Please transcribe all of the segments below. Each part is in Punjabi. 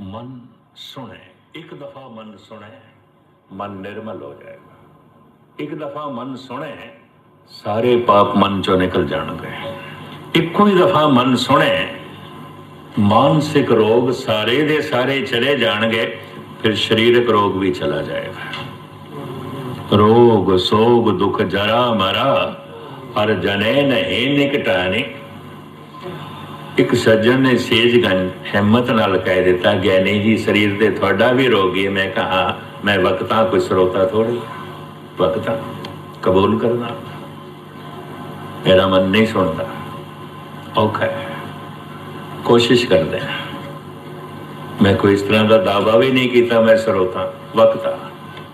ਮਨ ਸੁਣੇ, ਇੱਕ ਦਫਾ ਮਨ ਸੁਣੇ, ਮਨ ਨਿਰਮਲ ਹੋ ਜਾਏਗਾ। ਇੱਕ ਦਫਾ ਮਨ ਸੁਣੇ, ਸਾਰੇ ਪਾਪ ਮਨ ਚੋਂ ਨਿਕਲ ਜਾਣਗੇ। ਇੱਕੋ ਹੀ ਦਫਾ ਮਨ ਸੁਣੇ, ਮਾਨਸਿਕ ਰੋਗ ਸਾਰੇ ਦੇ ਸਾਰੇ ਚਲੇ ਜਾਣਗੇ, ਫਿਰ ਸਰੀਰਕ ਰੋਗ ਵੀ ਚਲਾ ਜਾਏਗਾ। ਰੋਗ, ਸੋਗ, ਦੁਖ ਜਰਾ ਮਰਾ ਹਰ ਜਨੇ ਨਹੀਂ ਨਿਕਟਾਨੀ। ਇੱਕ ਸੱਜਣ ਨੇ ਸੇਜਗੰਜ ਹਿੰਮਤ ਨਾਲ ਕਹਿ ਦਿੱਤਾ ਗਿਆਨੀ ਜੀ, ਸਰੀਰ ਤੇ ਤੁਹਾਡਾ ਵੀ ਰੋਗੀ ਹੈ ਮੈਂ ਕਹਾ ਮੈਂ ਵਕਤਾਂ, ਕੋਈ ਸਰੋਤਾ ਥੋੜੀ ਵਕਤਾਂ ਕਬੂਲ ਕਰਨਾ ਮੇਰਾ ਮਨ ਨਹੀਂ ਸੁਣਦਾ। ਔਖਾ ਕੋਸ਼ਿਸ਼ ਕਰਦੇ ਮੈਂ ਕੋਈ ਇਸ ਤਰ੍ਹਾਂ ਦਾ ਦਾਵਾ ਵੀ ਨਹੀਂ ਕੀਤਾ, ਮੈਂ ਸਰੋਤਾ, ਵਕਤਾ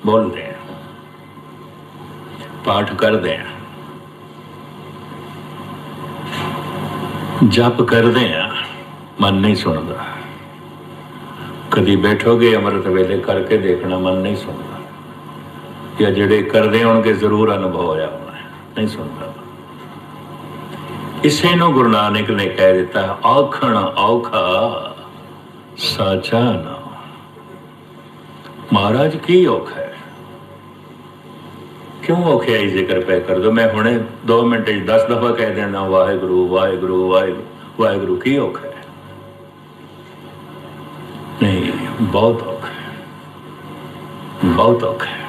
ਬੋਲਦੇ ਹਾਂ। ਪਾਠ ਕਰਦੇ ਹਾਂ। ਜਪ ਕਰਦੇ ਆ, ਮਨ ਨਹੀਂ ਸੁਣਦਾ। ਕਦੀ ਬੈਠੋਗੇ ਅੰਮ੍ਰਿਤ ਵੇਲੇ ਕਰਕੇ ਦੇਖਣਾ, ਮਨ ਨਹੀਂ ਸੁਣਦਾ। ਜਾਂ ਜਿਹੜੇ ਕਰਦੇ ਹੋਣਗੇ, ਜ਼ਰੂਰ ਅਨੁਭਵ ਹੋਇਆ ਹੋਣਾ ਨਹੀਂ ਸੁਣਦਾ। ਇਸੇ ਨੂੰ ਗੁਰੂ ਨਾਨਕ ਨੇ ਕਹਿ ਦਿੱਤਾ, ਆਖਣ ਔਖਾ ਸਾਚਾ ਨਾ। ਮਹਾਰਾਜ, ਕੀ ਔਖਾ ਹੈ? ਕਿਉਂ ਔਖਿਆਈ ਜ਼ਿਕਰ ਪੈ ਕਰ ਦੋ? ਮੈਂ ਹੁਣੇ 2 ਮਿੰਟ 'ਚ 10 ਦਫਾ ਕਹਿ ਦੇਣਾ ਵਾਹਿਗੁਰੂ ਵਾਹਿਗੁਰੂ ਵਾਹਿਗੁਰੂ ਵਾਹਿਗੁਰੂ, ਕੀ ਔਖਾ ਹੈ? ਨਹੀਂ, ਬਹੁਤ ਔਖਾ ਹੈ। ਬਹੁਤ ਔਖਾ ਹੈ।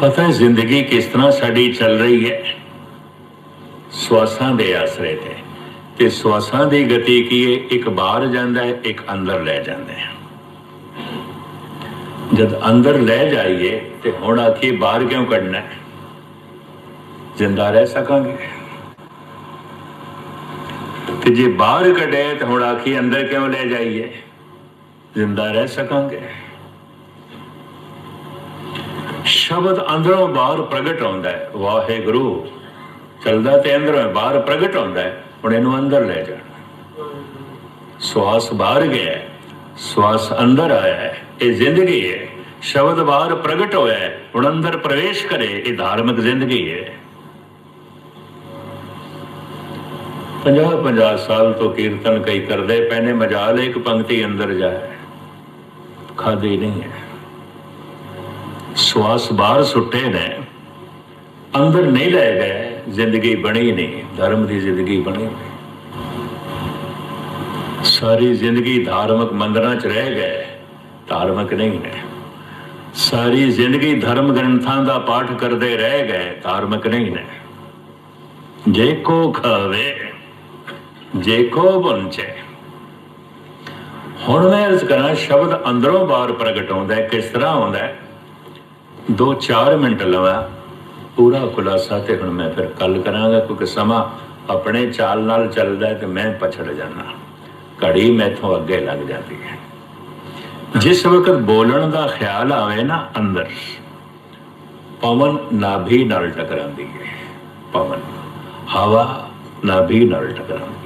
ਪਤਾ ਹੈ ਜ਼ਿੰਦਗੀ ਕਿਸ ਤਰ੍ਹਾਂ ਸਾਡੀ ਚੱਲ ਰਹੀ ਹੈ? ਸਵਾਸਾਂ ਦੇ ਆਸਰੇ ਤੇ। ਤੇ ਸਵਾਸਾਂ ਦੀ ਗਤੀ ਕੀ ਹੈ? ਇੱਕ ਬਾਹਰ ਜਾਂਦਾ ਹੈ, ਇੱਕ ਅੰਦਰ ਲੈ ਜਾਂਦਾ ਹੈ। ਜਦ ਅੰਦਰ ਲੈ ਜਾਈਏ ਤੇ ਹੁਣ ਆਖੀ ਬਾਹਰ ਕਿਉਂ ਕੱਢਣਾ ਹੈ? ਜ਼ਿੰਦਾ ਰਹਿ ਸਕਾਂਗੇ। ਤੇ ਜੇ ਬਾਹਰ ਕੱਢੇ ਤੇ ਹੁਣ ਆਖੀ ਅੰਦਰ ਕਿਉਂ ਲੈ ਜਾਈਏ? ਜ਼ਿੰਦਾ ਰਹਿ ਸਕਾਂਗੇ। ਸ਼ਬਦ ਅੰਦਰੋਂ ਬਾਹਰ ਪ੍ਰਗਟ ਹੁੰਦਾ ਹੈ। ਵਾਹਿਗੁਰੂ, ਚਲਦਾ ਤੇ ਅੰਦਰੋਂ ਬਾਹਰ ਪ੍ਰਗਟ ਹੁੰਦਾ ਹੈ। ਹੁਣ ਇਹਨੂੰ ਅੰਦਰ ਲੈ ਜਾਣਾ। ਸਵਾਸ ਬਾਹਰ ਗਿਆ ਸਵਾਸ ਅੰਦਰ ਆਇਆ ਹੈ, ਇਹ ਜ਼ਿੰਦਗੀ ਹੈ। ਸ਼ਬਦ ਬਾਹਰ ਪ੍ਰਗਟ ਹੋਇਆ ਹੈ, ਹੁਣ ਅੰਦਰ ਪ੍ਰਵੇਸ਼ ਕਰੇ, ਇਹ ਧਾਰਮਿਕ ਜ਼ਿੰਦਗੀ ਹੈ। 50 50 ਸਾਲ ਤੋਂ ਕੀਰਤਨ ਕਈ ਕਰਦੇ ਪੈਨੇ ਮਜਾਲ ਇੱਕ ਪੰਕਤੀ ਅੰਦਰ ਜਾਏ। ਖਾਦੇ ਨਹੀਂ ਹੈ। ਸਵਾਸ ਬਾਹਰ ਸੁੱਟੇ ਨੇ, ਅੰਦਰ ਨਹੀਂ ਲੈ ਗਏ, ਜ਼ਿੰਦਗੀ ਬਣੀ ਨਹੀਂ, ਧਰਮ ਦੀ ਜ਼ਿੰਦਗੀ ਬਣੀ ਨਹੀਂ। ਸਾਰੀ ਜ਼ਿੰਦਗੀ ਧਾਰਮਿਕ ਮੰਦਰਾਂ 'ਚ ਰਹਿ ਗਏ। ਧਾਰਮਿਕ ਨਹੀਂ ਨੇ। ਸਾਰੀ ਜ਼ਿੰਦਗੀ ਧਰਮ ਗ੍ਰੰਥਾਂ ਦਾ ਪਾਠ ਕਰਦੇ ਰਹਿ ਗਏ, ਧਾਰਮਿਕ ਨਹੀਂ ਨੇ। ਜੇ ਕੋ ਖਾਵੇ, ਜੇ ਕੋ ਬੁੰਚੇ। ਹੁਣ ਮੈਂ ਅਰਜ਼ ਕਰਾਂ, ਸ਼ਬਦ ਅੰਦਰੋਂ ਬਾਹਰ ਪ੍ਰਗਟ ਹੁੰਦਾ ਹੈ, ਕਿਸ ਤਰ੍ਹਾਂ ਹੁੰਦਾ ਹੈ? 2-4 ਮਿੰਟ ਲਵਾਂ, ਪੂਰਾ ਖੁਲਾਸਾ ਤੇ ਹੁਣ ਮੈਂ ਫਿਰ ਕੱਲ ਕਰਾਂਗਾ, ਕਿਉਂਕਿ ਸਮਾਂ ਆਪਣੇ ਚਾਲ ਨਾਲ ਚੱਲਦਾ ਤੇ ਮੈਂ ਪਛੜ ਜਾਣਾ ਘੜੀ ਮੈਥੋਂ ਅੱਗੇ ਲੱਗ ਜਾਂਦੀ ਹੈ। ਜਿਸ ਵਕਤ ਬੋਲਣ ਦਾ ਖਿਆਲ ਆਵੇ ਨਾ ਅੰਦਰ, ਪਵਨ ਨਾਭੀ ਨਾਲ ਟਕਰਾਉਂਦੀ ਹੈ। ਪਵਨ, ਹਵਾ ਨਾਭੀ ਨਾਲ ਟਕਰਾਉਂਦੀ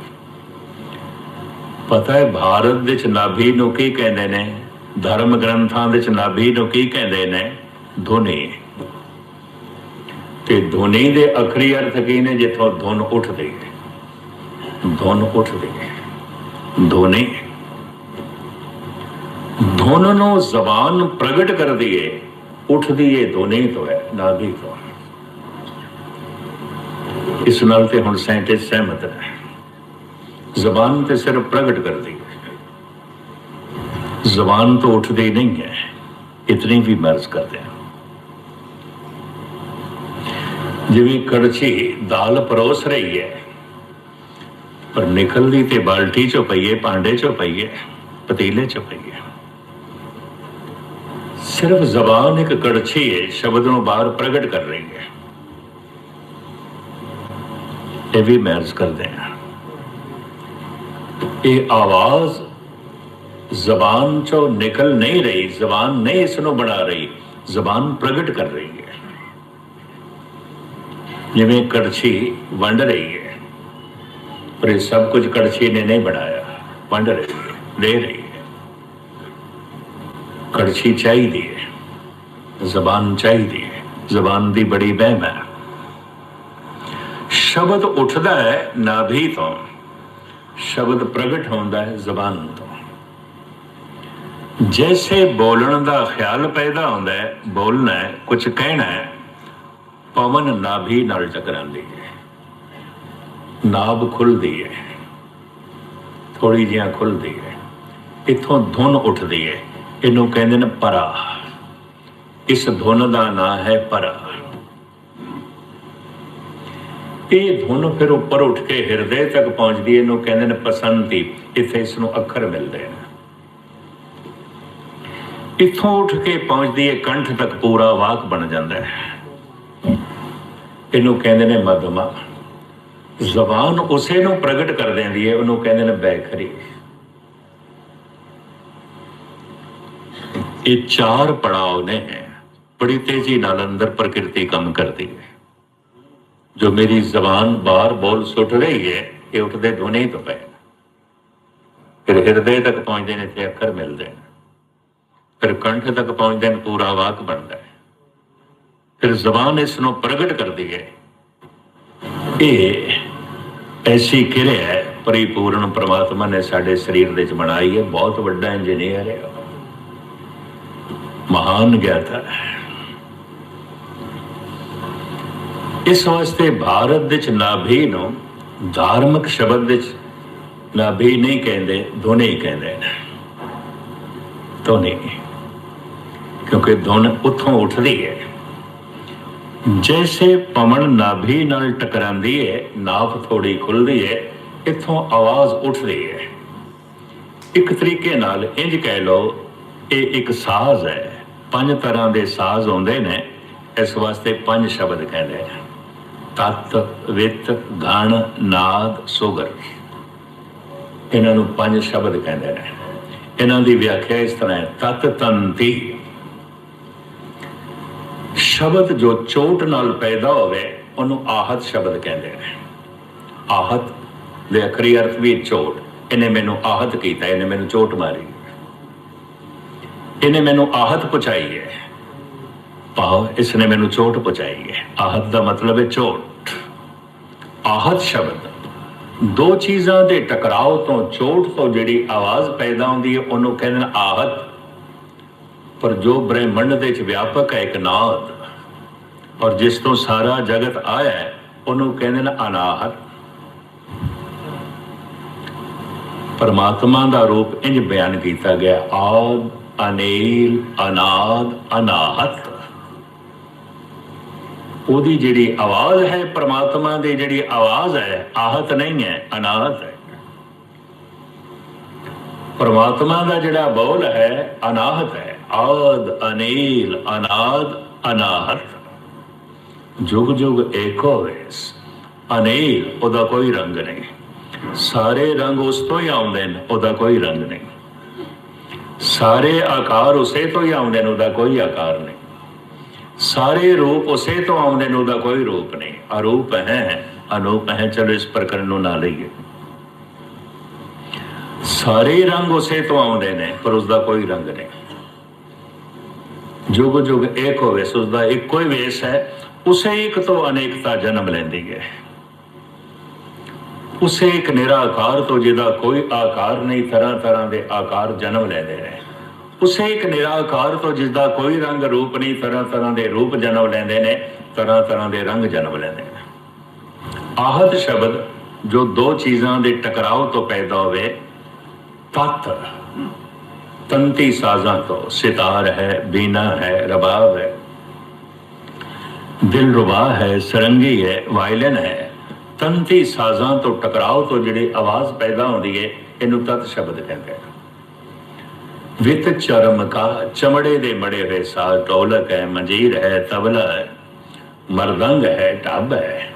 ਪਤਾ ਹੈ ਭਾਰਤ ਵਿੱਚ ਨਾਭੀ ਨੂੰ ਕੀ ਕਹਿੰਦੇ ਨੇ? ਧਰਮ ਗ੍ਰੰਥਾਂ ਵਿੱਚ ਨਾਭੀ ਨੂੰ ਕੀ ਕਹਿੰਦੇ ਨੇ? ਧੁਨੀ। ਤੇ ਧੁਨੀ ਦੇ ਅਖਰੀ ਅਰਥ ਕੀ ਨੇ ਜਿੱਥੋਂ ਧੁਨ ਉੱਠਦੀ ਹੈ? ਧੁਨ ਉੱਠਦੀ ਹੈ। ਧੁਨੀ। ਧੁਨ ਨੂੰ ਜ਼ਬਾਨ ਪ੍ਰਗਟ ਕਰਦੀ ਏ ਉੱਠਦੀ ਏ ਧੁਨੀ ਤੋਂ ਹੈ ਨਾਭੀ ਤੋਂ। ਇਸ ਨਾਲ ਤੇ ਹੁਣ ਸਾਇੰਟਿਸਟ ਸਹਿਮਤ ਹੈ। ਜ਼ਬਾਨ ਤੇ ਸਿਰਫ ਪ੍ਰਗਟ ਕਰਦੀ ਹੈ ਜ਼ਬਾਨ ਤੋਂ ਉੱਠਦੀ ਨਹੀਂ ਹੈ, ਇਤਨੀ ਵੀ ਮਰਜ਼ ਕਰਦੇ ਹਾਂ। ਜਿਵੇਂ ਕੜਛੀ ਦਾਲ ਪਰੋਸ ਰਹੀ ਹੈ ਪਰ ਨਿਕਲਦੀ ਤੇ ਬਾਲਟੀ ਚੋਂ ਪਈਏ ਭਾਂਡੇ ਚੋਂ ਪਈਏ ਪਤੀਲੇ ਚੋਂ ਪਈਏ ਸਿਰਫ ਜ਼ਬਾਨ ਇੱਕ ਕੜਛੀ ਹੈ ਸ਼ਬਦ ਨੂੰ ਬਾਹਰ ਪ੍ਰਗਟ ਕਰ ਰਹੀ ਹੈ ਇਹ ਵੀ ਮਰਜ਼ ਕਰਦੇ ਹਾਂ ਇਹ ਆਵਾਜ਼ ਜ਼ਬਾਨ ਚੋਂ ਨਿਕਲ ਨਹੀਂ ਰਹੀ ਜ਼ਬਾਨ ਨਹੀਂ ਇਸ ਨੂੰ ਬਣਾ ਰਹੀ ਜ਼ਬਾਨ ਪ੍ਰਗਟ ਕਰ ਰਹੀ ਹੈ ਜਿਵੇਂ ਕੜਛੀ ਵੰਡ ਰਹੀ ਹੈ ਪਰ ਇਹ ਸਭ ਕੁਝ ਕੜਛੀ ਨੇ ਨਹੀਂ ਬਣਾਇਆ। ਵੰਡ ਰਹੀ ਹੈ, ਦੇ ਰਹੀ ਹੈ। ਕੜਛੀ ਚਾਹੀਦੀ ਹੈ, ਜ਼ਬਾਨ ਚਾਹੀਦੀ ਹੈ, ਜ਼ਬਾਨ ਦੀ ਬੜੀ ਵਹਿਮ ਹੈ। ਸ਼ਬਦ ਉੱਠਦਾ ਹੈ ਨਾਭੀ ਤੋਂ, ਸ਼ਬਦ ਪ੍ਰਗਟ ਹੁੰਦਾ ਹੈ ਜ਼ਬਾਨ ਤੋਂ। ਜੈਸੇ ਬੋਲਣ ਦਾ ਖਿਆਲ ਪੈਦਾ ਹੁੰਦਾ ਹੈ, ਬੋਲਣਾ ਹੈ ਕੁਝ ਕਹਿਣਾ ਹੈ, ਪਵਨ ਨਾਭੀ ਨਾਲ ਟਕਰਾਉਂਦੀ ਹੈ। ਨਾਭ ਖੁੱਲਦੀ ਹੈ। ਥੋੜੀ ਜਿਹਾ ਖੁੱਲਦੀ ਹੈ। ਇਥੋਂ ਧੁਨ ਉੱਠਦੀ ਹੈ। ਇਹਨੂੰ ਕਹਿੰਦੇ ਨੇ ਪਰਾ। ਇਸ ਧੁਨ ਦਾ ਨਾਂ ਹੈ ਪਰਾ। ਇਹ ਧੁਨ ਫਿਰ ਉੱਪਰ ਉੱਠ ਕੇ ਹਿਰਦੇ ਤੱਕ ਪਹੁੰਚਦੀ ਹੈ। ਇਹਨੂੰ ਕਹਿੰਦੇ ਨੇ ਪਸੰਤੀ। ਇੱਥੇ ਇਸ ਨੂੰ ਅੱਖਰ ਮਿਲਦੇ ਨੇ। ਇੱਥੋਂ ਉੱਠ ਕੇ ਪਹੁੰਚਦੀ ਹੈ। ਕੰਠ ਤੱਕ ਪੂਰਾ ਵਾਕ ਬਣ ਜਾਂਦਾ ਹੈ। ਇਹਨੂੰ ਕਹਿੰਦੇ ਨੇ ਮਧਮਾ। ਜ਼ਬਾਨ ਉਸੇ ਨੂੰ ਪ੍ਰਗਟ ਕਰ ਦਿੰਦੀ ਹੈ, ਉਹਨੂੰ ਕਹਿੰਦੇ ਨੇ ਬੈਖਰੀ ਇਹ ਚਾਰ ਪੜਾਅ ਨੇ ਬੜੀ ਤੇਜ਼ੀ ਨਾਲ ਅੰਦਰ ਪ੍ਰਕਿਰਤੀ ਕੰਮ ਕਰਦੀ ਹੈ। ਜੋ ਮੇਰੀ ਜ਼ਬਾਨ ਬਾਹਰ ਬੋਲ ਸੁੱਟ ਰਹੀ ਹੈ, ਇਹ ਉੱਠਦੇ ਧੁਨੇ ਤੋਂ ਪਏ ਫਿਰ ਹਿਰਦੇ ਤੱਕ ਪਹੁੰਚਦੇ ਨੇ ਤੇ ਅੱਖਰ ਮਿਲਦੇ ਨੇ। ਫਿਰ ਕੰਠ ਤੱਕ ਪਹੁੰਚਦੇ ਨੇ, ਪੂਰਾ ਵਾਕ ਬਣਦਾ ਹੈ। ਫਿਰ ਜ਼ਬਾਨ ਇਸ ਨੂੰ ਪ੍ਰਗਟ ਕਰਦੀ ਹੈ। ਇਹ ਐਸੀ ਕਿਰਿਆ ਹੈ, ਪਰਿਪੂਰਨ ਪ੍ਰਮਾਤਮਾ ਨੇ ਸਾਡੇ ਸਰੀਰ ਦੇ ਵਿੱਚ ਬਣਾਈ ਹੈ, ਬਹੁਤ ਵੱਡਾ ਇੰਜੀਨੀਅਰ ਹੈ ਮਹਾਨ ਗਿਆਤਾ ਹੈ। ਇਸ ਵਾਸਤੇ ਭਾਰਤ ਵਿੱਚ ਨਾਭੀ ਨੂੰ, ਧਾਰਮਿਕ ਸ਼ਬਦ ਵਿੱਚ ਨਾਭੀ ਨਹੀਂ ਕਹਿੰਦੇ, ਧੁਨੀ ਕਹਿੰਦੇ ਨੇ। ਧੁਨੀ ਕਿਉਂਕਿ ਧੁਨ ਉੱਥੋਂ ਉੱਠਦੀ ਹੈ। ਜੈਸੇ ਪਵਨ ਨਾਭੀ ਨਾਲ ਟਕਰਾਂਦੀ ਹੈ ਨਾਭ ਥੋੜੀ ਖੁੱਲਦੀ ਹੈ ਇੱਥੋਂ ਆਵਾਜ਼ ਉੱਠਦੀ ਹੈ ਇੱਕ ਤਰੀਕੇ ਨਾਲ ਇੰਜ ਕਹਿ ਲਓ ਇਹ ਇੱਕ ਸਾਜ਼ ਹੈ ਪੰਜ ਤਰ੍ਹਾਂ ਦੇ ਸਾਜ਼ ਹੁੰਦੇ ਨੇ ਇਸ ਵਾਸਤੇ ਪੰਜ ਸ਼ਬਦ ਕਹਿੰਦੇ ਨੇ ਤਤ ਵਿਤ ਗਣ ਨਾਦ ਸੁਗਰ ਇਹਨਾਂ ਨੂੰ ਪੰਜ ਸ਼ਬਦ ਕਹਿੰਦੇ ਨੇ ਇਹਨਾਂ ਦੀ ਵਿਆਖਿਆ ਇਸ ਤਰ੍ਹਾਂ ਹੈ ਤਤ ਤੰਤੀ ਸ਼ਬਦ ਜੋ ਚੋਟ ਨਾਲ ਪੈਦਾ ਹੋਵੇ, ਉਹਨੂੰ ਆਹਤ ਸ਼ਬਦ ਕਹਿੰਦੇ ਨੇ। ਆਹਤ ਦੇ ਅਖਰੀ ਅਰਥ ਵੀ ਚੋਟ। ਇਹਨੇ ਮੈਨੂੰ ਆਹਤ ਕੀਤਾ, ਇਹਨੇ ਮੈਨੂੰ ਚੋਟ ਮਾਰੀ। ਇਹਨੇ ਮੈਨੂੰ ਆਹਤ ਪਹੁੰਚਾਈ ਹੈ। ਭਾਵ ਇਸ ਨੇ ਮੈਨੂੰ ਚੋਟ ਪਹੁੰਚਾਈ ਹੈ। ਆਹਤ ਦਾ ਮਤਲਬ ਹੈ ਚੋਟ। ਆਹਤ ਸ਼ਬਦ, ਦੋ ਚੀਜ਼ਾਂ ਦੇ ਟਕਰਾਓ ਤੋਂ ਚੋਟ ਤੋਂ ਜਿਹੜੀ ਆਵਾਜ਼ ਪੈਦਾ ਹੁੰਦੀ ਹੈ, ਉਹਨੂੰ ਕਹਿੰਦੇ ਨੇ ਆਹਤ। ਪਰ ਜੋ ਬ੍ਰਹਿਮੰਡ ਦੇ ਵਿੱਚ ਵਿਆਪਕ ਹੈ, ਇੱਕ ਨਾਦ। ਔਰ ਜਿਸ ਤੋਂ ਸਾਰਾ ਜਗਤ ਆਇਆ ਉਹਨੂੰ ਕਹਿੰਦੇ ਨੇ ਅਨਾਹਤ। ਪਰਮਾਤਮਾ ਦਾ ਰੂਪ ਇੰਜ ਬਿਆਨ ਕੀਤਾ ਗਿਆ ਆਦ ਅਨੀਲ ਅਨਾਦ ਅਨਾਹਤ। ਉਹਦੀ ਜਿਹੜੀ ਆਵਾਜ਼ ਹੈ, ਪਰਮਾਤਮਾ ਦੀ ਜਿਹੜੀ ਆਵਾਜ਼ ਹੈ, ਆਹਤ ਨਹੀਂ ਹੈ, ਅਨਾਹਤ ਹੈ। ਪਰਮਾਤਮਾ ਦਾ ਜਿਹੜਾ ਬੋਲ ਹੈ, ਅਨਾਹਤ ਹੈ। ਆਦ ਅਨੀਲ ਅਨਾਦ ਅਨਾਹਤ। ਜੁਗ ਜੁਗ ਏਕੋ ਵੇਸ ਅਨੀਲ ਉਹਦਾ ਕੋਈ ਰੰਗ ਨਹੀਂ। ਸਾਰੇ ਰੰਗ ਉਸ ਤੋਂ ਹੀ ਆਉਂਦੇ ਨੇ, ਉਹਦਾ ਕੋਈ ਰੰਗ ਨਹੀਂ। ਸਾਰੇ ਆਕਾਰ ਉਸੇ ਤੋਂ ਹੀ ਆਉਂਦੇ ਨੇ, ਉਹਦਾ ਕੋਈ ਆਕਾਰ ਨਹੀਂ। ਸਾਰੇ ਰੂਪ ਉਸੇ ਤੋਂ ਆਉਂਦੇ ਨੇ, ਉਹਦਾ ਕੋਈ ਰੂਪ ਨਹੀਂ। ਅਰੂਪ ਹੈ, ਅਨੂਪ ਹੈ, ਚਲੋ ਇਸ ਪ੍ਰਕਰਨ ਨੂੰ ਨਾ ਲਈਏ। ਸਾਰੇ ਰੰਗ ਉਸੇ ਤੋਂ ਆਉਂਦੇ ਨੇ, ਪਰ ਉਸ ਦਾ ਕੋਈ ਰੰਗ ਨਹੀਂ। ਜੁਗ ਜੁਗ ਏਕ ਹੋਵੇ ਉਸ ਦਾ ਇੱਕੋ ਹੀ ਵੇਸ ਹੈ ਉਸੇ ਇੱਕ ਤੋਂ ਅਨੇਕਤਾ ਜਨਮ ਲੈਂਦੀ ਹੈ। ਉਸੇ ਇੱਕ ਨਿਰਾਕਾਰ ਤੋਂ ਜਿਹਦਾ ਕੋਈ ਆਕਾਰ ਨਹੀਂ, ਤਰ੍ਹਾਂ ਤਰ੍ਹਾਂ ਦੇ ਆਕਾਰ ਜਨਮ ਲੈਂਦੇ ਨੇ। ਉਸੇ ਇੱਕ ਨਿਰਾਕਾਰ ਤੋਂ ਜਿਸ ਕੋਈ ਰੰਗ ਰੂਪ ਨਹੀਂ, ਤਰ੍ਹਾਂ ਤਰ੍ਹਾਂ ਦੇ ਰੂਪ ਜਨਮ ਲੈਂਦੇ ਨੇ, ਤਰ੍ਹਾਂ ਤਰ੍ਹਾਂ ਦੇ ਰੰਗ ਜਨਮ ਲੈਂਦੇ ਨੇ। ਆਹਤ ਸ਼ਬਦ ਜੋ ਦੋ ਚੀਜ਼ਾਂ ਦੇ ਟਕਰਾਓ ਤੋਂ ਪੈਦਾ ਹੋਵੇ, ਤਤ, ਤੰਤੀ ਸਾਜ਼ਾਂ ਤੋਂ, ਸਿਤਾਰ ਹੈ, ਬੀਨਾ ਹੈ, ਰਬਾਬ ਹੈ ਦਿਲ ਹੈ, ਸਰੰਗੀ ਹੈ, ਵਾਇਲਨ ਹੈ। ਤੰਤੀ ਸਾਜ਼ਾਂ ਤੋਂ ਟਕਰਾਓ ਤੋਂ ਜਿਹੜੀ ਆਵਾਜ਼ ਪੈਦਾ ਹੁੰਦੀ ਹੈ ਇਹਨੂੰ ਤਤ ਸ਼ਬਦ ਕਹਿੰਦੇ ਨੇ ਵਿਤ ਚਰਮ ਕਾ, ਚਮੜੇ ਦੇ ਮੜੇ ਹੋਏ ਸਾਜ਼ ਢੋਲਕ ਹੈ, ਮੰਜੀਰ ਹੈ, ਤਬਲਾ ਹੈ। ਮਰਦੰਗ ਹੈ, ਢੱਬ ਹੈ।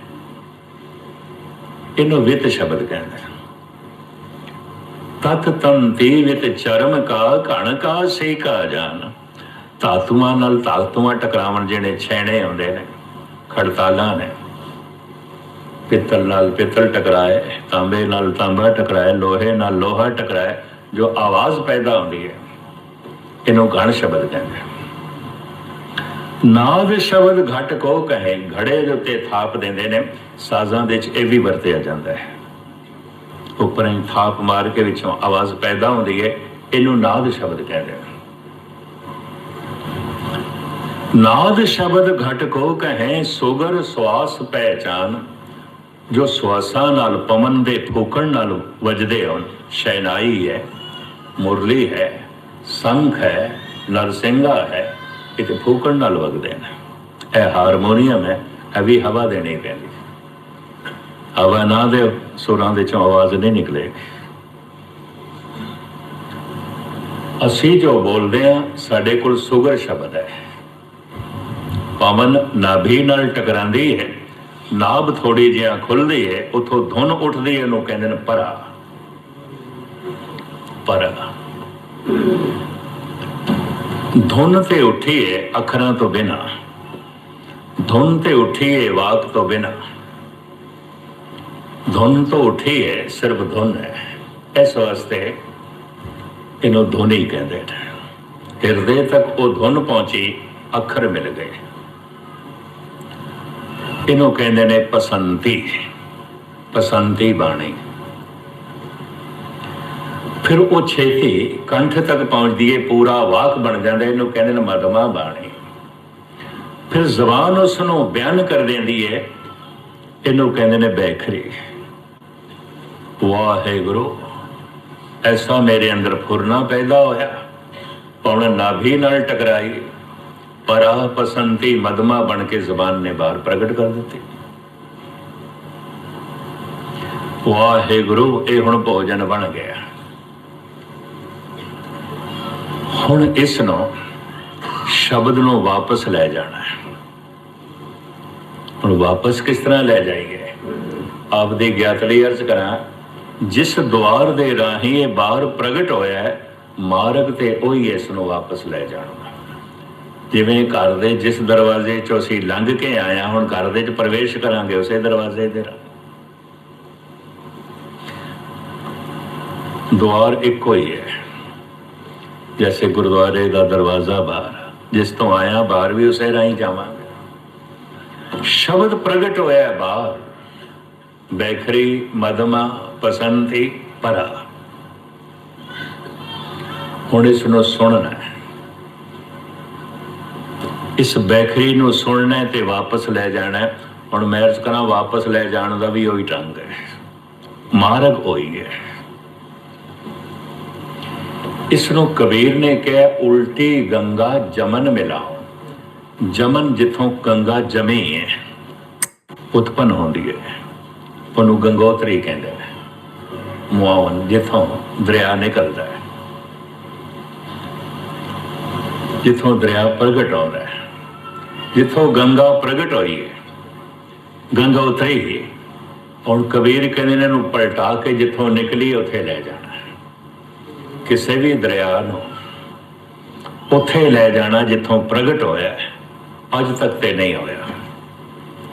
ਇਹਨੂੰ ਵਿਤ ਸ਼ਬਦ ਕਹਿੰਦੇ ਨੇ ਤਤ ਤੰਤੀ ਵਿਤ ਚਰਮ ਕਾ, ਘਣ ਕਾ, ਸੇ ਕਾ ਜਾਨ। ਧਾਤੂਆਂ ਨਾਲ ਧਾਤੂਆਂ ਟਕਰਾਵਣ ਜਿਹੜੇ ਛੈਣੇ ਹੁੰਦੇ ਨੇ, ਖੜਤਾਲਾਂ ਨੇ, ਪਿੱਤਲ ਨਾਲ ਪਿੱਤਲ ਟਕਰਾਏ, ਤਾਂਬੇ ਨਾਲ ਤਾਂਬਾ ਟਕਰਾਏ, ਲੋਹੇ ਨਾਲ ਲੋਹਾ ਟਕਰਾਏ, ਜੋ ਆਵਾਜ਼ ਪੈਦਾ ਹੁੰਦੀ ਹੈ, ਇਹਨੂੰ ਗਣ ਸ਼ਬਦ ਕਹਿੰਦੇ ਨਾਦ ਸ਼ਬਦ ਘਟ ਕੋ ਕਹੇ, ਘੜੇ ਦੇ ਉੱਤੇ ਥਾਪ ਦਿੰਦੇ ਨੇ, ਸਾਜ਼ਾਂ ਦੇ ਵਿੱਚ ਇਹ ਵੀ ਵਰਤਿਆ ਜਾਂਦਾ ਹੈ। ਉੱਪਰੋਂ ਹੀ ਥਾਪ ਮਾਰ ਕੇ ਵਿੱਚੋਂ ਆਵਾਜ਼ ਪੈਦਾ ਹੁੰਦੀ ਹੈ, ਇਹਨੂੰ ਨਾਦ ਸ਼ਬਦ ਕਹਿੰਦੇ ਨੇ ਨਾਦ ਸ਼ਬਦ ਘਟ ਕੋ ਕਹੈ, ਸੁਗਰ ਸਵਾਸ ਪਹਿਚਾਨ ਜੋ ਸਵਾਸਾਂ ਨਾਲ ਪਵਨ ਦੇ ਫੂਕਣ ਨਾਲ ਵੱਜਦੇ ਹੋਣ ਸ਼ੈਨਾਈ ਹੈ, ਮੁਰਲੀ ਹੈ, ਸੰਖ ਹੈ, ਨਰਸਿੰਘਾ ਹੈ, ਇਹ ਤੇ ਫੂਕਣ ਨਾਲ ਵਗਦੇ ਨੇ। ਇਹ ਹਾਰਮੋਨੀਅਮ ਹੈ, ਇਹ ਵੀ ਹਵਾ ਦੇਣੀ ਪੈਂਦੀ। ਹਵਾ ਨਾ ਦੇ ਸੁਰਾਂ ਦੇ ਚੋਂ ਆਵਾਜ਼ ਨਹੀਂ ਨਿਕਲੇ। ਅਸੀਂ ਜੋ ਬੋਲਦੇ ਆ ਸਾਡੇ ਕੋਲ ਸੁਗਰ ਸ਼ਬਦ ਹੈ। ਪਵਨ ਨਾਭੀ ਨਾਲ ਟਕਰਾਉਂਦੀ ਹੈ। ਨਾਭ ਥੋੜੀ ਜਿਹਾ ਖੁੱਲਦੀ ਹੈ, ਉਥੋਂ ਧੁਨ ਉੱਠਦੀ ਹੈ ਉਹਨੂੰ ਕਹਿੰਦੇ ਨੇ ਪਰਾ। ਪਰਾ। ਧੁਨ ਤੇ ਉੱਠੀ ਹੈ ਅੱਖਰਾਂ ਤੋਂ ਬਿਨਾ। ਧੁਨ ਤੇ ਉੱਠੀ ਹੈ ਵਾਕ ਤੋਂ ਬਿਨਾ। ਧੁਨ ਤੋਂ ਉੱਠੀ ਹੈ ਸਿਰਫ ਧੁਨ ਹੈ। ਇਸ ਵਾਸਤੇ ਇਹਨੂੰ ਧੁਨੀ ਕਹਿੰਦੇ ਨੇ। ਹਿਰਦੇ ਤੱਕ ਉਹ ਧੁਨ ਪਹੁੰਚੀ, ਅੱਖਰ ਮਿਲ ਗਏ। ਇਹਨੂੰ ਕਹਿੰਦੇ ਨੇ ਪਸੰਤੀ। ਪਸੰਤੀ ਬਾਣੀ। ਫਿਰ ਉਹ ਛੇਤੀ ਕੰਠ ਤੱਕ ਪਹੁੰਚਦੀ ਏ, ਪੂਰਾ ਵਾਕ ਬਣ ਜਾਂਦਾ, ਇਹਨੂੰ ਕਹਿੰਦੇ ਨੇ ਮਦਮਾ ਬਾਣੀ। ਫਿਰ ਜ਼ਬਾਨ ਉਸ ਨੂੰ ਬਿਆਨ ਕਰ ਦਿੰਦੀ ਏ, ਇਹਨੂੰ ਕਹਿੰਦੇ ਨੇ ਬੈਖਰੀ। ਵਾਹਿਗੁਰੂ, ਐਸਾ ਮੇਰੇ ਅੰਦਰ ਫੁਰਨਾ ਪੈਦਾ ਹੋਇਆ। ਪੌਣ ਨਾਭੀ ਨਾਲ ਟਕਰਾਈ ਪਰ ਪਸੰਤੀ ਮਦਮਾ ਬਣ ਕੇ ਜ਼ਬਾਨ ਨੇ ਬਾਹਰ ਪ੍ਰਗਟ ਕਰ ਦਿੱਤੀ। ਵਾਹਿਗੁਰੂ, ਇਹ ਹੁਣ ਭੋਜਨ ਬਣ ਗਿਆ। ਹੁਣ ਇਸ ਨੂੰ ਸ਼ਬਦ ਨੂੰ ਵਾਪਸ ਲੈ ਜਾਣਾ ਹੈ। ਹੁਣ ਵਾਪਸ ਕਿਸ ਤਰ੍ਹਾਂ ਲੈ ਜਾਈਏ? ਆਪ ਦੀ ਗਿਆਤ ਲਈ ਅਰਜ਼ ਕਰਾਂ, ਜਿਸ ਦੁਆਰ ਦੇ ਰਾਹੀਂ ਇਹ ਬਾਹਰ ਪ੍ਰਗਟ ਹੋਇਆ ਹੈ, ਮਾਰਗ ਤੇ ਉਹੀ ਇਸ ਨੂੰ ਵਾਪਸ ਲੈ ਜਾਣਾ। ਜਿਵੇਂ ਘਰ ਦੇ ਜਿਸ ਦਰਵਾਜ਼ੇ ਚੋਂ ਅਸੀਂ ਲੰਘ ਕੇ ਆਇਆ, ਹੁਣ ਘਰ ਦੇ ਚ ਪ੍ਰਵੇਸ਼ ਕਰਾਂਗੇ ਉਸੇ ਦਰਵਾਜ਼ੇ ਦੇ ਰਾਹੀਂ ਦੁਆਰ ਇੱਕੋ ਹੀ ਹੈ। ਜੈਸੇ ਗੁਰਦੁਆਰੇ ਦਾ ਦਰਵਾਜ਼ਾ ਬਾਹਰ ਜਿਸ ਤੋਂ ਆਇਆ ਬਾਹਰ ਵੀ ਉਸੇ ਰਾਹੀਂ ਜਾਵਾਂਗੇ। ਸ਼ਬਦ ਪ੍ਰਗਟ ਹੋਇਆ ਬਾਹਰ। ਬੈਖਰੀ, ਮਦਮਾ ਪਸੰਤੀ ਪਰਾ ਹੁਣ ਇਸ ਨੂੰ ਸੁਣਨਾ ਇਸ ਬੈਖਰੀ ਨੂੰ ਸੁਣਨਾ ਤੇ ਵਾਪਸ ਲੈ ਜਾਣਾ ਹੁਣ ਮੈਂ ਅਰਜ਼ ਕਰਾਂ ਵਾਪਸ ਲੈ ਜਾਣ ਦਾ ਵੀ ਉਹੀ ਢੰਗ ਹੈ। ਮਾਰਗ ਹੋਈ ਹੈ। ਇਸ ਨੂੰ ਕਬੀਰ ਨੇ ਕਿਹਾ, ਉਲਟੀ ਗੰਗਾ ਜਮਨ ਮਿਲਾਓ। ਜਮਨ ਜਿੱਥੋਂ ਗੰਗਾ ਜਮੀ ਹੈ, ਉਤਪਨ ਹੁੰਦੀ ਹੈ। ਉਹਨੂੰ ਗੰਗੋਤਰੀ ਕਹਿੰਦੇ ਨੇ। ਮੁਆਵਨ ਜਿੱਥੋਂ ਦਰਿਆ ਨਿਕਲਦਾ ਹੈ, ਜਿੱਥੋਂ ਦਰਿਆ ਪ੍ਰਗਟ ਹੁੰਦਾ ਹੈ। ਜਿੱਥੋਂ ਗੰਗਾ ਪ੍ਰਗਟ ਹੋਈ ਹੈ ਗੰਗਾ ਉਤਰੀ ਹੈ ਹੁਣ ਕਬੀਰ ਕਹਿੰਦੇ ਨੇ ਇਹਨੂੰ ਪਲਟਾ ਕੇ ਜਿੱਥੋਂ ਨਿਕਲੀ ਉੱਥੇ ਲੈ ਜਾਣਾ ਕਿਸੇ ਵੀ ਦਰਿਆ ਨੂੰ ਉੱਥੇ ਲੈ ਜਾਣਾ ਜਿੱਥੋਂ ਪ੍ਰਗਟ ਹੋਇਆ ਅੱਜ ਤੱਕ ਤੇ ਨਹੀਂ ਹੋਇਆ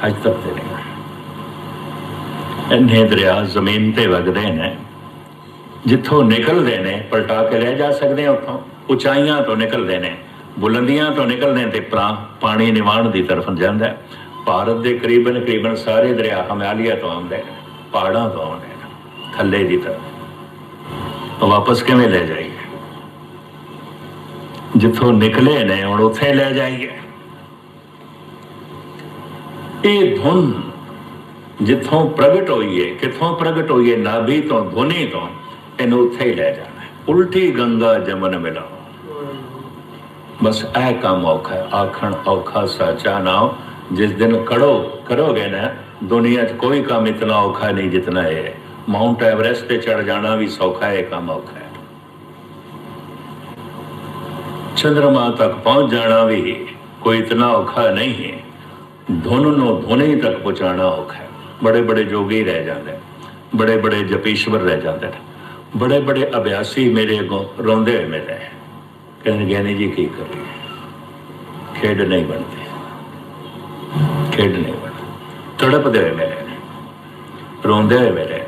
ਅੱਜ ਤੱਕ ਤੇ ਨਹੀਂ ਹੋਇਆ ਇੰਨੇ ਦਰਿਆ ਜ਼ਮੀਨ ਤੇ ਵਗਦੇ ਨੇ ਜਿੱਥੋਂ ਨਿਕਲਦੇ ਨੇ ਪਲਟਾ ਕੇ ਲੈ ਜਾ ਸਕਦੇ ਆ ਉੱਥੋਂ ਉਚਾਈਆਂ ਤੋਂ ਨਿਕਲਦੇ ਨੇ ਬੁਲੰਦੀਆਂ ਤੋਂ ਨਿਕਲਦੇ ਤੇ ਪਰਾ- ਪਾਣੀ ਨਿਵਾਣ ਦੀ ਤਰਫ ਜਾਂਦਾ ਭਾਰਤ ਦੇ ਕਰੀਬਨ ਕਰੀਬਨ ਸਾਰੇ ਦਰਿਆ ਹਿਮਾਲਿਆ ਤੋਂ ਆਉਂਦੇ ਨੇ ਪਹਾੜਾਂ ਤੋਂ ਆਉਂਦੇ ਨੇ ਥੱਲੇ ਦੀ ਤਰਫ। ਵਾਪਸ ਕਿਵੇਂ ਲੈ ਜਾਈਏ? ਜਿੱਥੋਂ ਨਿਕਲੇ ਨੇ, ਹੁਣ ਉੱਥੇ ਲੈ ਜਾਈਏ। ਇਹ ਧੁਨ ਜਿੱਥੋਂ ਪ੍ਰਗਟ ਹੋਈਏ, ਕਿੱਥੋਂ ਪ੍ਰਗਟ ਹੋਈਏ, ਨਾਭੀ ਤੋਂ, ਧੁਨੀ ਤੋਂ, ਇਹਨੂੰ ਉੱਥੇ ਹੀ ਲੈ ਜਾਣਾ ਉਲਟੀ ਗੰਗਾ ਜਮਨ ਮਿਲਾਓ। ਬਸ ਇਹ ਕੰਮ ਔਖਾ ਹੈ। ਆਖਣ ਔਖਾ ਸਾਚਾ ਨਾਮ ਜਿਸ ਦਿਨ ਕੜੋ ਕਰੋਗੇ ਨਾ ਦੁਨੀਆ 'ਚ ਕੋਈ ਕੰਮ ਇਤਨਾ ਔਖਾ ਨਹੀਂ ਜਿਤਨਾ ਇਹ ਹੈ। ਮਾਊਂਟ ਐਵਰੈਸਟ ਤੇ ਚੜ ਜਾਣਾ ਵੀ ਸੌਖਾ ਹੈ ਇਹ ਕੰਮ ਔਖਾ ਹੈ। ਚੰ드ਰਮਾ ਤੱਕ ਪਹੁੰਚ ਜਾਣਾ ਵੀ ਕੋਈ ਇਤਨਾ ਔਖਾ ਨਹੀਂ ਹੈ। ਧੁਨ ਨੂੰ ਧੁਨੇ ਤੱਕ ਪਹੁੰਚਾਉਣਾ ਔਖਾ ਹੈ। ਬੜੇ ਬੜੇ ਜੋਗੀ ਰਹਿ ਜਾਂਦੇ ਨੇ, ਬੜੇ ਬੜੇ ਜਪੀਸ਼ਵਰ ਰਹਿ ਜਾਂਦੇ ਨੇ। ਬੜੇ ਬੜੇ ਅਭਿਆਸੀ ਮੇਰੇ ਅੱਗੋਂ ਰੋਂਦੇ ਹੋਏ ਮਿਲੇ ਕਹਿੰਦੇ ਗਿਆਨੀ ਜੀ ਕੀ ਕਰੀਏ ਖੇਡ ਨਹੀਂ ਬਣਦੀ। ਖੇਡ ਨਹੀਂ ਬਣਦੀ। ਤੜਪਦੇ ਹੋਏ ਮਿਲੇ ਰੋਂਦੇ ਹੋਏ ਮਿਲੇ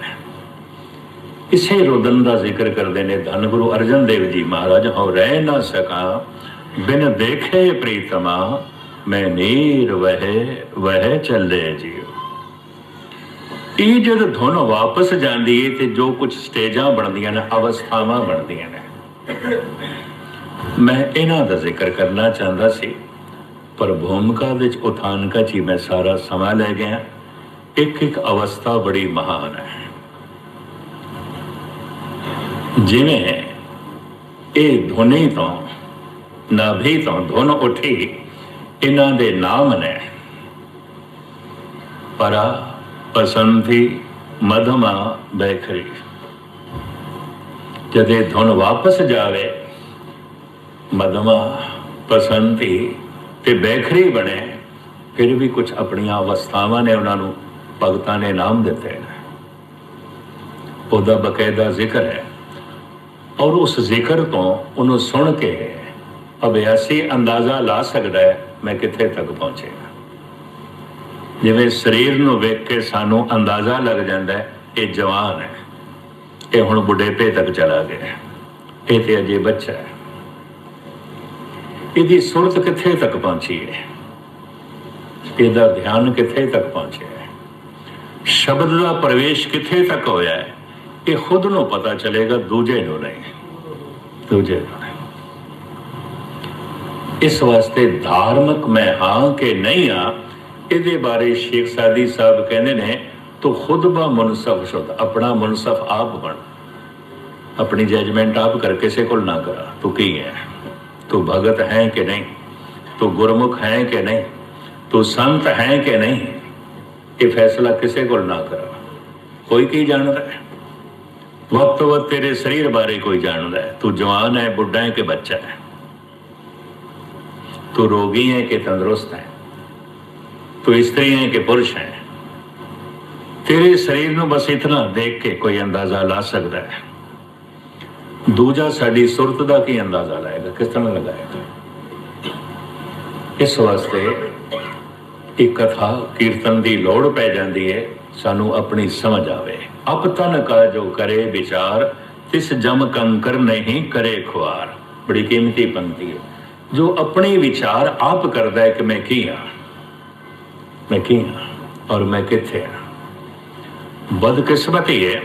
ਇਸੇ ਰੋਦਨ ਦਾ ਜ਼ਿਕਰ ਕਰਦੇ ਨੇ ਧੰਨ ਗੁਰੂ ਅਰਜਨ ਦੇਵ ਜੀ ਮਹਾਰਾਜ, ਹਉ ਰਹਿ ਨਾ ਸਕਾ, ਬਿਨ ਦੇਖੇ ਪ੍ਰੀਤਮਾ, ਮੈਂ ਨੀਰ ਵਹਿ ਵਹਿ ਚੱਲੇ ਜੀਓ। ਇਹ ਜਦ ਧੁਨ ਵਾਪਸ ਜਾਂਦੀ ਹੈ ਤੇ ਜੋ ਕੁਝ ਸਟੇਜਾਂ ਬਣਦੀਆਂ ਨੇ, ਅਵਸਥਾਵਾਂ ਬਣਦੀਆਂ ਨੇ। ਮੈਂ ਇਹਨਾਂ ਦਾ ਜ਼ਿਕਰ ਕਰਨਾ ਚਾਹੁੰਦਾ ਸੀ, ਪਰ ਭੂਮਿਕਾ ਵਿੱਚ ਉਥਾਨਕਾ ਚ ਹੀ ਮੈਂ ਸਾਰਾ ਸਮਾਂ ਲੈ ਗਿਆ। ਇੱਕ ਇੱਕ ਅਵਸਥਾ ਬੜੀ ਮਹਾਨ ਹੈ। ਜਿਵੇਂ ਇਹ ਧੁਨੀ ਤੋਂ, ਨਾਭੀ ਤੋਂ ਧੁਨ ਉੱਠੀ, ਇਹਨਾਂ ਦੇ ਨਾਮ ਨੇ। ਪਰਾ ਪਸੰਦੀ ਮਧਮਾ ਬੈਖਰੀ। ਜਦੇ ਧੁਨ ਵਾਪਸ ਜਾਵੇ ਮਧਮਾ ਪਸੰਤੀ ਤੇ ਬੈਖਰੀ ਬਣੇ, ਫਿਰ ਵੀ ਕੁਝ ਆਪਣੀਆਂ ਅਵਸਥਾਵਾਂ ਨੇ ਉਹਨਾਂ ਨੂੰ ਭਗਤਾਂ ਨੇ ਨਾਮ ਦਿੱਤੇ ਨੇ। ਉਹਦਾ ਬਕਾਇਦਾ ਜ਼ਿਕਰ ਹੈ। ਔਰ ਉਸ ਜ਼ਿਕਰ ਤੋਂ ਉਹਨੂੰ ਸੁਣ ਕੇ ਅਭਿਆਸੀ ਅੰਦਾਜ਼ਾ ਲਾ ਸਕਦਾ ਹੈ, ਮੈਂ ਕਿੱਥੇ ਤੱਕ ਪਹੁੰਚੇਗਾ ਜਿਵੇਂ ਸਰੀਰ ਨੂੰ ਵੇਖ ਕੇ ਸਾਨੂੰ ਅੰਦਾਜ਼ਾ ਲੱਗ ਜਾਂਦਾ ਹੈ, ਇਹ ਜਵਾਨ ਹੈ। ਇਹ ਹੁਣ ਬੁਢੇਪੇ ਤੱਕ ਚਲਾ ਗਿਆ ਇਹ ਤੇ ਅਜੇ ਬੱਚਾ ਹੈ। ਇਹਦੀ ਸੁਰਤ ਕਿੱਥੇ ਤੱਕ ਪਹੁੰਚੀ ਹੈ? ਇਹਦਾ ਧਿਆਨ ਕਿੱਥੇ ਤੱਕ ਪਹੁੰਚਿਆ ਹੈ? ਸ਼ਬਦ ਦਾ ਪ੍ਰਵੇਸ਼ ਕਿੱਥੇ ਤੱਕ ਹੋਇਆ ਹੈ? ਇਹ ਖੁਦ ਨੂੰ ਪਤਾ ਚਲੇਗਾ, ਦੂਜੇ ਨੂੰ ਨਹੀਂ। ਦੂਜੇ ਨੂੰ ਇਸ ਵਾਸਤੇ ਧਾਰਮਿਕ ਮੈਂ ਹਾਂ ਕਿ ਨਹੀਂ ਹਾਂ, ਇਹਦੇ ਬਾਰੇ ਸ਼ੇਖ ਸਾਦੀ ਸਾਹਿਬ ਕਹਿੰਦੇ ਨੇ, ਤੂੰ ਖੁਦ ਬਾ ਮੁਨਸਫ ਸ਼ੁਦ ਆਪਣਾ ਮੁਨਸਫ ਆਪ ਬਣ। ਆਪਣੀ ਜਜਮੈਂਟ ਆਪ ਕਰ ਕਿਸੇ ਕੋਲ ਨਾ ਕਰਾ। ਤੂੰ ਕੀ ਹੈ? ਤੂੰ ਭਗਤ ਹੈ ਕਿ ਨਹੀਂ ਤੂੰ ਗੁਰਮੁਖ ਹੈ ਕਿ ਨਹੀਂ ਤੂੰ ਸੰਤ ਹੈ ਕਿ ਨਹੀਂ ਇਹ ਫੈਸਲਾ ਕਿਸੇ ਕੋਲ ਨਾ ਕਰਾ ਕੋਈ ਕੀ ਜਾਣਦਾ ਹੈ ਵਕਤ ਤੋਂ ਵਕਤ ਤੇਰੇ ਸਰੀਰ ਬਾਰੇ ਕੋਈ ਜਾਣਦਾ ਹੈ ਤੂੰ ਜਵਾਨ ਹੈ ਬੁੱਢਾ ਹੈ ਕਿ ਬੱਚਾ ਹੈ ਤੂੰ ਰੋਗੀ ਹੈ ਕਿ ਤੰਦਰੁਸਤ ਹੈ ਤੂੰ ਇਸਤਰੀ ਹੈ ਕਿ ਪੁਰਸ਼ ਹੈ ਤੇਰੇ ਸਰੀਰ ਨੂੰ ਬਸ ਇਤਨਾ ਦੇਖ ਕੇ ਕੋਈ ਅੰਦਾਜ਼ਾ ਲਾ ਸਕਦਾ ਹੈ ਦੂਜਾ ਸਾਡੀ ਸੁਰਤ ਦਾ ਕੀ ਅੰਦਾਜ਼ਾ ਲਾਏਗਾ? ਕਿਸ ਤਰ੍ਹਾਂ ਲਗਾਏਗਾ? ਇਸ ਵਾਸਤੇ ਇੱਕ ਕਥਾ ਕੀਰਤਨ ਦੀ ਲੋੜ ਪੈ ਜਾਂਦੀ ਹੈ, ਸਾਨੂੰ ਆਪਣੀ ਸਮਝ ਆਵੇ। ਅਪ ਤਨ ਕਾ ਜੋ ਕਰੇ ਵਿਚਾਰ, ਤਿਸ ਜਮ ਕੰਕਰ ਨਹੀਂ ਕਰੇ ਖੁਆਰ। ਬੜੀ ਕੀਮਤੀ ਪੰਕਤੀ ਹੈ। ਜੋ ਆਪਣੇ ਵਿਚਾਰ ਆਪ ਕਰਦਾ ਹੈ ਕਿ ਮੈਂ ਕੀ ਹਾਂ? ਮੈਂ ਕੀ ਹਾਂ ਔਰ ਮੈਂ ਕਿੱਥੇ ਹਾਂ? ਬਦਕਿਸਮਤੀ ਹੈ।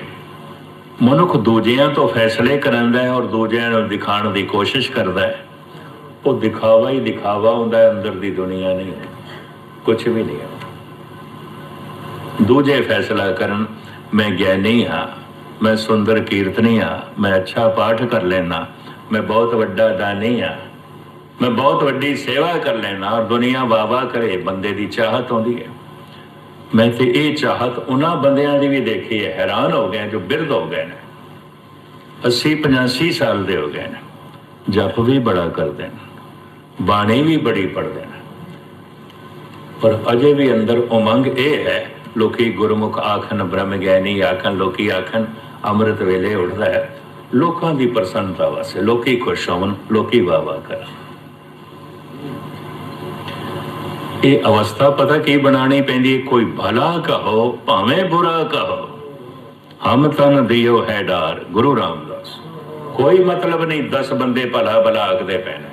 ਮਨੁੱਖ ਦੂਜਿਆਂ ਤੋਂ ਫੈਸਲੇ ਕਰਾਂਦਾ ਹੈ ਔਰ ਦੂਜਿਆਂ ਨੂੰ ਦਿਖਾਉਣ ਦੀ ਕੋਸ਼ਿਸ਼ ਕਰਦਾ ਹੈ। ਉਹ ਦਿਖਾਵਾ ਹੀ ਦਿਖਾਵਾ ਹੁੰਦਾ ਹੈ, ਅੰਦਰ ਦੀ ਦੁਨੀਆ ਨਹੀਂ ਹੈ ਕੁਝ ਵੀ ਨਹੀਂ ਦੂਜੇ ਫੈਸਲਾ ਕਰਨ, ਮੈਂ ਗਿਆਨੀ ਹਾਂ, ਮੈਂ ਸੁੰਦਰ ਕੀਰਤਨੀ ਹਾਂ, ਮੈਂ ਅੱਛਾ ਪਾਠ ਕਰ ਲੈਣਾ ਮੈਂ ਬਹੁਤ ਵੱਡਾ ਦਾਨੀ ਹਾਂ, ਮੈਂ ਬਹੁਤ ਵੱਡੀ ਸੇਵਾ ਕਰ ਲੈਣਾ ਔਰ ਦੁਨੀਆ ਵਾਵਾ ਕਰੇ, ਬੰਦੇ ਦੀ ਚਾਹਤ ਹੁੰਦੀ ਹੈ। ਮੈਂ ਤੇ ਇਹ ਚਾਹਤ ਉਹਨਾਂ ਬੰਦਿਆਂ ਦੀ ਵੀ ਦੇਖੀ ਹੈ, ਹੈਰਾਨ ਹੋ ਗਏ ਜੋ ਬਿਰਧ ਹੋ ਗਏ ਨੇ। 80 85 ਸਾਲ ਦੇ ਹੋ ਗਏ ਨੇ। ਜਪ ਵੀ ਬੜਾ ਕਰਦੇ ਨੇ, ਬਾਣੀ ਵੀ ਬੜੀ ਪੜ੍ਹਦੇ ਨੇ। ਪਰ ਅਜੇ ਵੀ ਅੰਦਰ ਉਮੰਗ ਇਹ ਹੈ, ਲੋਕੀ ਗੁਰਮੁਖ ਆਖਣ, ਬ੍ਰਹਮ ਗਿਆਨੀ ਆਖਣ, ਲੋਕੀ ਆਖਣ, ਅੰਮ੍ਰਿਤ ਵੇਲੇ ਉੱਠਦਾ ਹੈ। ਲੋਕਾਂ ਦੀ ਪ੍ਰਸੰਨਤਾ ਵਾਸਤੇ, ਲੋਕੀ ਖੁਸ਼ ਹੋਣ ਲੋਕੀ ਵਾਹ ਵਾਹ ਕਰਨ। ਇਹ ਅਵਸਥਾ ਪਤਾ ਕੀ ਬਣਾਣੀ ਪੈਂਦੀ ਹੈ? ਕੋਈ ਭਲਾ ਕਹੋ, ਭਾਵੇਂ ਬੁਰਾ ਕਹੋ। ਹਮ ਤਨ ਦਿਓ ਹੈ ਡਾਰ, ਗੁਰੂ ਰਾਮਦਾਸ। ਕੋਈ ਮਤਲਬ ਨਹੀਂ 10 ਬੰਦੇ ਭਲਾ ਭਲਾ ਆਖਦੇ ਪੈਣੇ।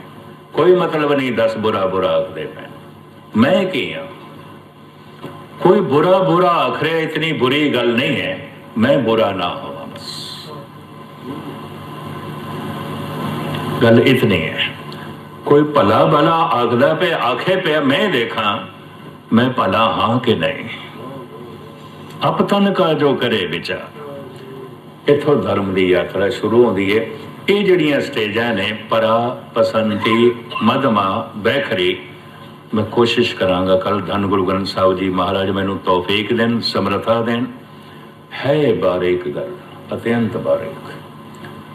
ਕੋਈ ਮਤਲਬ ਨਹੀਂ 10 ਬੁਰਾ ਬੁਰਾ ਆਖਦੇ ਪੈਣੇ। ਮੈਂ ਕੀ ਹਾਂ ਕੋਈ ਬੁਰਾ ਬੁਰਾ ਆਖ ਰਿਹਾ, ਇਤਨੀ ਬੁਰੀ ਗੱਲ ਨਹੀਂ ਹੈ। ਮੈਂ ਬੁਰਾ ਨਾ ਹੋਵਾਂ ਬਸ। ਗੱਲ ਇਤਨੀ ਹੈ। ਕੋਈ ਭਲਾ ਭਲਾ ਆਖਦਾ ਪਿਆ, ਆਖੇ ਪਿਆ, ਮੈਂ ਦੇਖਾਂ, ਮੈਂ ਭਲਾ ਹਾਂ ਕਿ ਨਹੀਂ? ਅਪਤਨ ਕਾ ਜੋ ਕਰੇ ਵਿਚਾਰ। ਇਥੋਂ ਧਰਮ ਦੀ ਯਾਤਰਾ ਸ਼ੁਰੂ ਹੁੰਦੀ ਹੈ ਇਹ ਜਿਹੜੀਆਂ ਸਟੇਜਾਂ ਨੇ, ਪਰਾ ਪਸੰਤੀ ਮਧਮਾ ਬੈਖਰੀ, ਮੈਂ ਕੋਸ਼ਿਸ਼ ਕਰਾਂਗਾ ਕੱਲ ਧੰਨ ਗੁਰੂ ਗ੍ਰੰਥ ਸਾਹਿਬ ਜੀ ਮਹਾਰਾਜ ਮੈਨੂੰ ਤੌਫੀਕ ਦੇਣ, ਸਮਰਥਾ ਦੇਣ। ਹੈ ਬਾਰੀਕ ਗੱਲ, ਅਤਿਅੰਤ ਬਾਰੀਕ।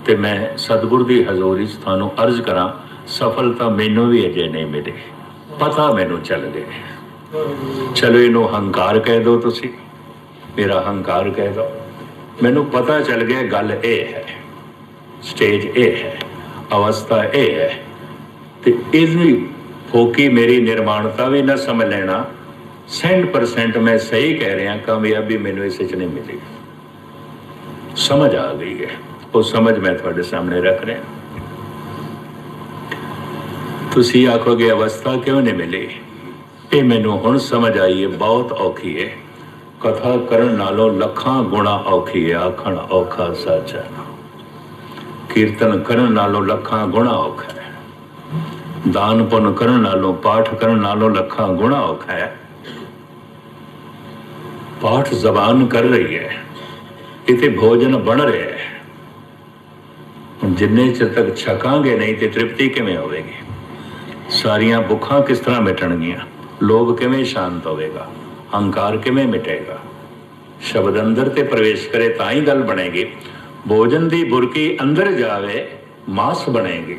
ਤੇ ਮੈਂ ਸਤਿਗੁਰ ਦੀ ਹਜ਼ੂਰੀ 'ਚ ਤੁਹਾਨੂੰ ਅਰਜ਼ ਕਰਾਂ ਸਫਲਤਾ ਮੈਨੂੰ ਵੀ ਅਜੇ ਨਹੀਂ ਮਿਲੀ। ਪਤਾ ਮੈਨੂੰ ਚੱਲ ਗਿਆ ਚਲੋ ਇਹਨੂੰ ਹੰਕਾਰ ਕਹਿ ਦਿਓ ਤੁਸੀਂ। ਮੇਰਾ ਹੰਕਾਰ ਕਹਿ ਦਿਓ। ਮੈਨੂੰ ਪਤਾ ਚੱਲ ਗਿਆ ਗੱਲ ਇਹ ਹੈ। ਸਟੇਜ ਇਹ ਹੈ। ਅਵਸਥਾ ਇਹ ਹੈ। ਤੇ ਇਹਨੂੰ ਫੋਕੀ ਮੇਰੀ ਨਿਰਮਾਣਤਾ ਵੀ ਨਾ ਸਮਝ ਲੈਣਾ। 100% ਮੈਂ ਸਹੀ ਕਹਿ ਰਿਹਾ ਕਾਮਯਾਬੀ ਮੈਨੂੰ ਇਸ ਵਿੱਚ ਨਹੀਂ ਮਿਲੀ। ਸਮਝ ਆ ਗਈ ਹੈ। ਉਹ ਸਮਝ ਮੈਂ ਤੁਹਾਡੇ ਸਾਹਮਣੇ ਰੱਖ ਰਿਹਾ। ਤੁਸੀਂ ਆਖੋਗੇ, ਅਵਸਥਾ ਕਿਉਂ ਨਹੀਂ ਮਿਲੀ? ਇਹ ਮੈਨੂੰ ਹੁਣ ਸਮਝ ਆਈ ਹੈ, ਬਹੁਤ ਔਖੀ ਹੈ। ਕਥਾ ਕਰਨ ਨਾਲੋਂ ਲੱਖਾਂ ਗੁਣਾ ਔਖੀ ਹੈ, ਆਖਣ ਔਖਾ ਸੱਚ ਹੈ। ਕੀਰਤਨ ਕਰਨ ਨਾਲੋਂ ਲੱਖਾਂ ਗੁਣਾ ਔਖਾ ਹੈ। ਦਾਨ ਪੁੰਨ ਕਰਨ ਨਾਲੋਂ, ਪਾਠ ਕਰਨ ਨਾਲੋਂ ਲੱਖਾਂ ਗੁਣਾ ਔਖਾ ਹੈ। ਪਾਠ ਜ਼ਬਾਨ ਕਰ ਰਹੀ ਹੈ। ਇਥੇ ਭੋਜਨ ਬਣ ਰਿਹਾ ਹੈ। ਹੁਣ ਜਿੰਨੇ ਚਿਰ ਤੱਕ ਛਕਾਂਗੇ ਨਹੀਂ ਤੇ ਤ੍ਰਿਪਤੀ ਕਿਵੇਂ ਹੋਵੇਗੀ? ਸਾਰੀਆਂ ਭੁੱਖਾਂ ਕਿਸ ਤਰ੍ਹਾਂ ਮਿਟਣਗੀਆਂ? ਲੋਭ ਕਿਵੇਂ ਸ਼ਾਂਤ ਹੋਵੇਗਾ? ਹੰਕਾਰ ਕਿਵੇਂ ਮਿਟੇਗਾ? ਸ਼ਬਦ ਅੰਦਰ ਤੇ ਪ੍ਰਵੇਸ਼ ਕਰੇ ਤਾਂ ਹੀ ਗੱਲ ਬਣੇਗੀ। ਭੋਜਨ ਦੀ ਬੁਰਕੀ ਅੰਦਰ ਜਾਵੇ, ਮਾਸ ਬਣੇਗੀ।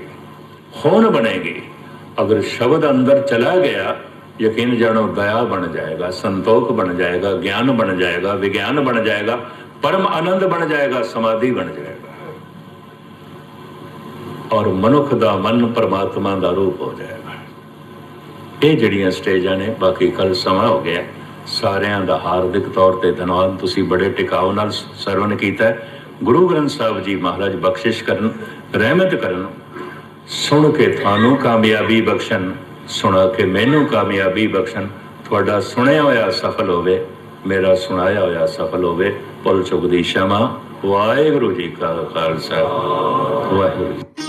ਹੋਣ ਬਣੇਗੀ। ਅਗਰ ਸ਼ਬਦ ਅੰਦਰ ਚਲਾ ਗਿਆ, ਯਕੀਨ ਜਾਣੋ, ਦਇਆ ਬਣ ਜਾਏਗਾ, ਸੰਤੋਖ ਬਣ ਜਾਏਗਾ, ਗਿਆਨ ਬਣ ਜਾਏਗਾ, ਵਿਗਿਆਨ ਬਣ ਜਾਏਗਾ, ਪਰਮ ਆਨੰਦ ਬਣ ਜਾਏਗਾ, ਸਮਾਧੀ ਬਣ ਜਾਏਗਾ। ਔਰ ਮਨੁੱਖ ਦਾ ਮਨ ਪਰਮਾਤਮਾ ਦਾ ਰੂਪ ਹੋ ਜਾਏਗਾ। ਇਹ ਜਿਹੜੀਆਂ ਸਟੇਜਾਂ ਨੇ, ਬਾਕੀ ਕੱਲ ਸਮਾਂ ਹੋ ਗਿਆ। ਸਾਰਿਆਂ ਦਾ ਹਾਰਦਿਕ ਤੌਰ ਤੇ ਧੰਨਵਾਦ। ਤੁਸੀਂ ਬੜੇ ਟਿਕਾਉ ਨਾਲ ਸਰਵਨ ਕੀਤਾ ਗੁਰੂ ਗ੍ਰੰਥ ਸਾਹਿਬ ਜੀ ਮਹਾਰਾਜ ਬਖਸ਼ਿਸ਼ ਕਰਨ, ਰਹਿਮਤ ਕਰਨ। ਸੁਣ ਕੇ ਤੁਹਾਨੂੰ ਕਾਮਯਾਬੀ ਬਖਸ਼ਣ, ਸੁਣਾ ਕੇ ਮੈਨੂੰ ਕਾਮਯਾਬੀ ਬਖਸ਼ਣ। ਤੁਹਾਡਾ ਸੁਣਿਆ ਹੋਇਆ ਸਫਲ ਹੋਵੇ, ਮੇਰਾ ਸੁਣਾਇਆ ਹੋਇਆ ਸਫਲ ਹੋਵੇ। ਪੁੱਲ ਚੁਗਦੀ ਦੀ ਸ਼ਮਾ। ਵਾਹਿਗੁਰੂ ਜੀ ਕਾ ਖਾਲਸਾ। ਵਾਹਿਗੁਰੂ ਜੀ